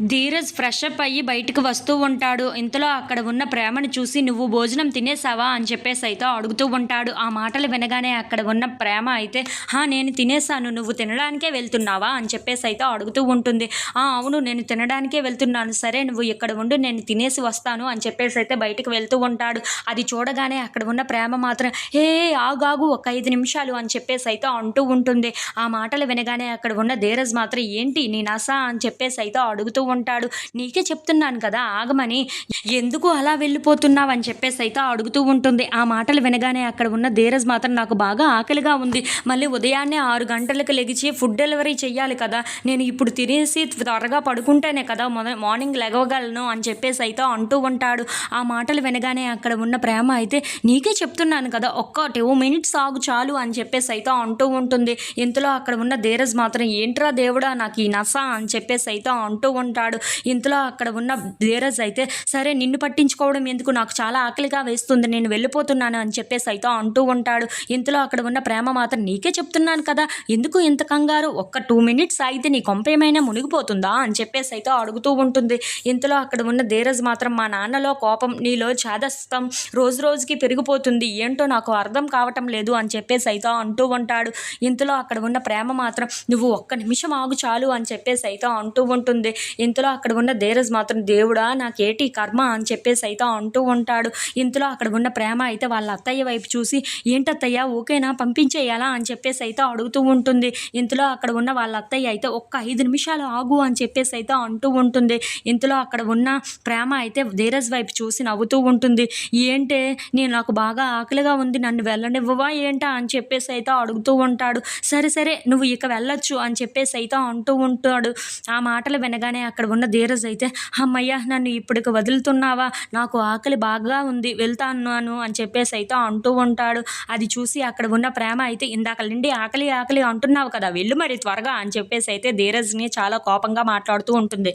Dheeraj fresh up అయ్యి బయటకు వస్తూ ఉంటాడు. ఇంతలో అక్కడ ఉన్న ప్రేమను చూసి నువ్వు భోజనం తినేసావా? అని చెప్పేసి అయితే అడుగుతూ ఉంటాడు. ఆ మాటలు వినగానే అక్కడ ఉన్న ప్రేమ అయితే హా నేను తినేసాను. నువ్వు తినడానికే వెళ్తున్నావా? అని చెప్పేసి అయితే అడుగుతూ ఉంటుంది. ఆ అవును నేను తినడానికే వెళ్తున్నాను. సరే నువ్వు ఇక్కడ ఉండు నేను తినేసి వస్తాను. అని చెప్పేసి అయితే బయటకు వెళ్తూ ఉంటాడు. అది చూడగానే అక్కడ ఉన్న ప్రేమ మాత్రం ఏ ఆగాగు ఒక ఐదు నిమిషాలు అని చెప్పేసి అయితే అంటూ ఉంటుంది. ఆ మాటలు వినగానే అక్కడ ఉన్న ధీరజ్ మాత్రం ఏంటి నీ నసా? అని చెప్పేసి అయితే అడుగుతూ ఉంటాడు. నీకే చెప్తున్నాను కదా ఆగమని. ఎందుకు అలా వెళ్ళిపోతున్నావు అని చెప్పేసి అయితే అడుగుతూ ఉంటుంది. ఆ మాటలు వినగానే అక్కడ ఉన్న ధీరజ్ మాత్రం నాకు బాగా ఆకలిగా ఉంది. మళ్ళీ ఉదయాన్నే ఆరు గంటలకు లెగిచి ఫుడ్ డెలివరీ చేయాలి కదా. నేను ఇప్పుడు తినేసి త్వరగా పడుకుంటేనే కదా మొద మార్నింగ్ లెగవగలను అని చెప్పేసి అయితే అంటూ ఉంటాడు. ఆ మాటలు వినగానే అక్కడ ఉన్న ప్రేమ అయితే నీకే చెప్తున్నాను కదా ఒక్క టూ మినిట్స్ ఆగు చాలు అని చెప్పేసి అయితే అంటూ ఉంటుంది. ఇంతలో అక్కడ ఉన్న ధీరజ్ మాత్రం ఏంట్రా దేవుడా నాకు ఈ నస అని చెప్పేసి అయితే అంటూ ఉంటాడు. ఇంతలో అక్కడ ఉన్న ధీరజ్ అయితే సరే నిన్ను పట్టించుకోవడం ఎందుకు? నాకు చాలా ఆకలిగా వేస్తుంది. నేను వెళ్ళిపోతున్నాను అని చెప్పేసి అయితే అంటూ ఉంటాడు. ఇంతలో అక్కడ ఉన్న ప్రేమ మాత్రం నీకే చెప్తున్నాను కదా ఎందుకు ఇంత కంగారు? ఒక్క టూ మినిట్స్ అయితే నీ కొంప ఏమైనా మునిగిపోతుందా? అని చెప్పేసి అయితే అడుగుతూ ఉంటుంది. ఇంతలో అక్కడ ఉన్న ధీరజ్ మాత్రం మా నాన్నలో కోపం నీలో చాదస్తం రోజు రోజుకి పెరిగిపోతుంది. ఏంటో నాకు అర్థం కావటం లేదు అని చెప్పేసి అయితే అంటూ ఉంటాడు. ఇంతలో అక్కడ ఉన్న ప్రేమ మాత్రం నువ్వు ఒక్క నిమిషం ఆగు చాలు అని చెప్పేసి అయితే అంటూ ఉంటుంది. ఇంతలో అక్కడ ఉన్న ధీరజ్ మాత్రం దేవుడా నాకేటి కర్మ? అని చెప్పేసి అయితే అంటూ ఉంటాడు. ఇంతలో అక్కడ ఉన్న ప్రేమ అయితే వాళ్ళ అత్తయ్య వైపు చూసి ఏంటత్తయ్య ఓకేనా? పంపించేయాలా? అని చెప్పేసి అయితే అడుగుతూ ఉంటుంది. ఇంతలో అక్కడ ఉన్న వాళ్ళ అత్తయ్య అయితే ఒక్క ఐదు నిమిషాలు ఆగు అని చెప్పేసి అయితే అంటూ ఉంటుంది. ఇంతలో అక్కడ ఉన్న ప్రేమ అయితే ధీరజ్ వైపు చూసి నవ్వుతూ ఉంటుంది. ఏంటే నేను నాకు బాగా ఆకలిగా ఉంది నన్ను వెళ్ళనివ్వవా ఏంటా? అని చెప్పేసి అయితే అడుగుతూ ఉంటాడు. సరే సరే నువ్వు ఇక వెళ్ళొచ్చు అని చెప్పేసి అయితే అంటూ ఉంటాడు. ఆ మాటలు వినగానే అక్కడ అక్కడ ఉన్న ధీరజ్ అయితే అమ్మయ్య నన్ను ఇప్పటికి వదులుతున్నావా? నాకు ఆకలి బాగా ఉంది వెళ్తాను అని చెప్పేసి అయితే అంటూ ఉంటాడు. అది చూసి అక్కడ ఉన్న ప్రేమ అయితే ఇందాక నిండి ఆకలి ఆకలి అంటున్నావు కదా వెళ్ళు మరి త్వరగా అని చెప్పేసి అయితే ధీరజ్ని చాలా కోపంగా మాట్లాడుతూ ఉంటుంది.